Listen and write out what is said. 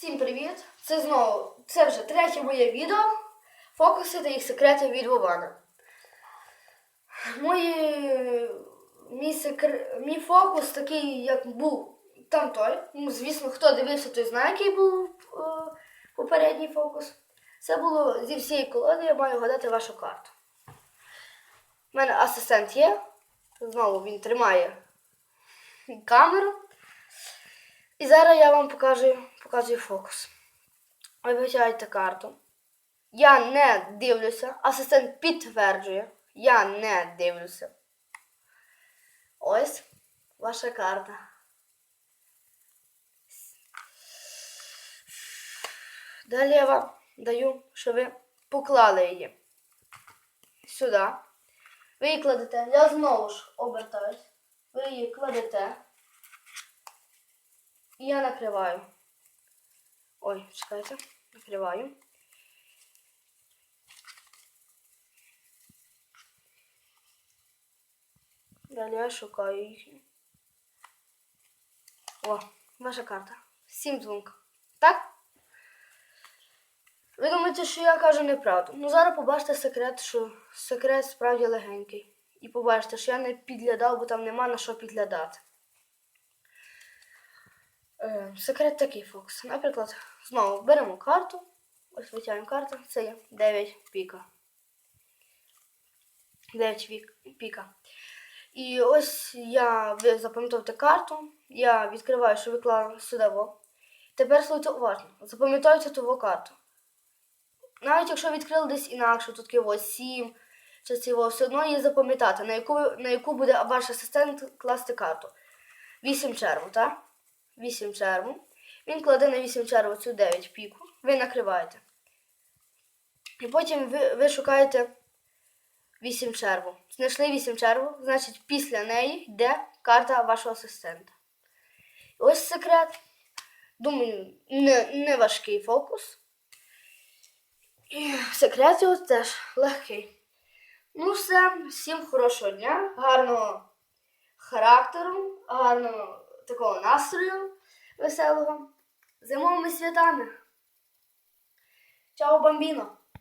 Всім привіт! Це знову це вже третє моє відео. Фокуси та їх секрети від Вована. Мої, мій, секр... мій фокус такий, як був там той. Ну, звісно, хто дивився, той знає, який був е, попередній фокус. Це було зі всієї колоди, я маю гадати вашу карту. У мене асистент є. Знову він тримає камеру. І зараз я вам покажу, показую фокус. Ви витягаєте карту. Я не дивлюся. Асистент підтверджує. Я не дивлюся. Ось ваша карта. Далі я вам даю, щоб ви поклали її сюди. Ви її кладете. Я знову ж обертаюсь. Ви її кладете. І я накриваю. Ой, чекайте, накриваю. Далі я шукаю їх. О, ваша карта. Сім дзвонка. Так? Ви думаєте, що я кажу неправду. Ну зараз побачите секрет, що секрет справді легенький. І побачите, що я не підглядав, бо там нема на що підглядати. Е, секрет такий фокус. Наприклад, знову беремо карту. Ось витягуємо карту. Це є 9 піка. 9 вік, піка. І ось я ви запам'ятовуєте карту. Я відкриваю, що виклала сюди. Тепер слухайте уважно. Запам'ятайте ту карту. Навіть якщо відкрили десь інакше, тут є 7 чи цього, все одно її запам'ятати, на яку, на яку буде ваш асистент класти карту. 8 черву, так? 8 черву. Він кладе на 8 черву цю 9 піку. Ви накриваєте. І потім ви, ви шукаєте 8 черву. Знайшли 8 черву, значить після неї йде карта вашого асистента. Ось секрет. Думаю, не, не важкий фокус. І секрет його теж легкий. Ну, все, всім хорошого дня, гарного характеру, гарного такого настрою веселого. Зимовими святами. Чао, бамбіно!